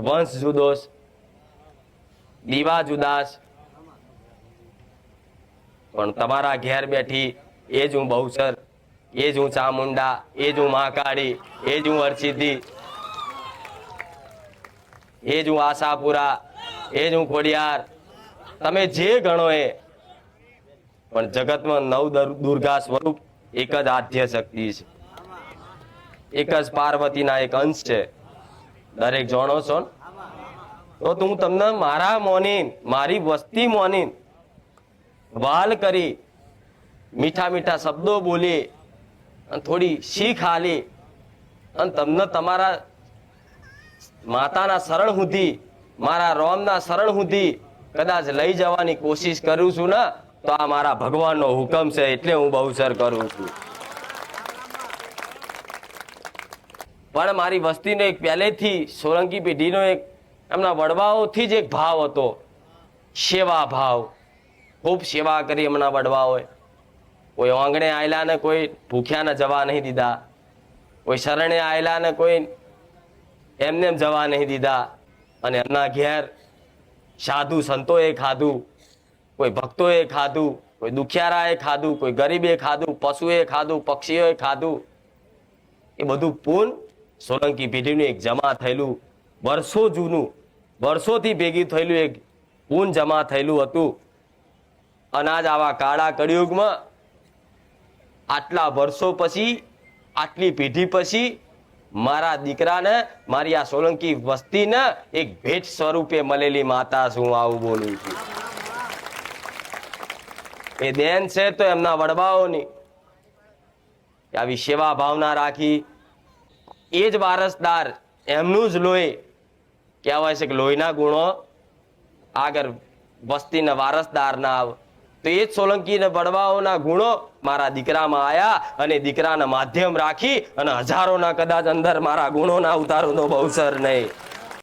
વંશ જુદોસ દીવા જુદાસ પણ તમારા ઘેર બેઠી એ જ હું બહુસર એ જ હું ચામુંડા, એ જ હું મહાકાળી, એ જ હું હરસિદ્ધિ એ જ હું આશાપુરા, એ જ હું ખોડિયાર. તમે જે ગણો એ, પણ જગતમાં નવ દર- દુર્ગા સ્વરૂપ એક જ આધ્ય શક્તિ છે. એક જ પાર્વતીના એક અંશ છે. દરેક જાણો છો? તો હું તમને મારા મોની, મારી વસ્તી મોની વાલ કરી, મીઠા મીઠા શબ્દો બોલી અને થોડી શીખ હાલી અને તમને તમારા માતાના શરણ સુધી મારા રોમના શરણ સુધી કદાચ લઈ જવાની કોશિશ કરું છું ને, તો આ મારા ભગવાનનો હુકમ છે, એટલે હું બહુસર કરું છું પણ મારી વસ્તીનો એક પહેલેથી સોલંકી પેઢીનો એક એમના વડવાઓથી જ એક ભાવ હતો. સેવા ભાવ. ખૂબ સેવા કરી એમના વડવાઓએ. કોઈ આંગણે આવેલા ને કોઈ ભૂખ્યાને જવા નહીં દીધા. કોઈ શરણે આવેલા ને કોઈ એમને એમ જવા નહીં દીધા. અને એમના ઘેર સાધુ સંતોએ ખાધું, કોઈ ભક્તોએ ખાધું, કોઈ દુખિયારાએ ખાધું, કોઈ ગરીબે ખાધું, પશુએ ખાધું, પક્ષીઓએ ખાધું. એ બધું પૂન સોલંકી પેઢીનું એક જમા થયેલું, વર્ષો જૂનું, વર્ષોથી ભેગી થયેલું એક ઊન જમા થયેલું હતું. અનાજ આવા કાળા કળિયુગમાં આટલા વર્ષો પછી, આટલી પેઢી પછી મારા દીકરાને, મારી આ સોલંકી વસ્તીને એક ભેટ સ્વરૂપે મળેલી માતા હું આવું બોલું છું. એ દેન છે તો એમના વડવાઓની આવી સેવા ભાવના રાખી એ જ વારસદાર, એમનું જ લોહી. કહેવાય છે કે લોહીના ગુણો? આગળ વસ્તીના વારસદાર ના આવે. તો એ જ સોલંકી ને ગુણો મારા દીકરામાં આયા અને દીકરાના માધ્યમ રાખી અને હજારોના કદાચ અંદર મારા ગુણોના ઉતારોનો બહુસર નહીં.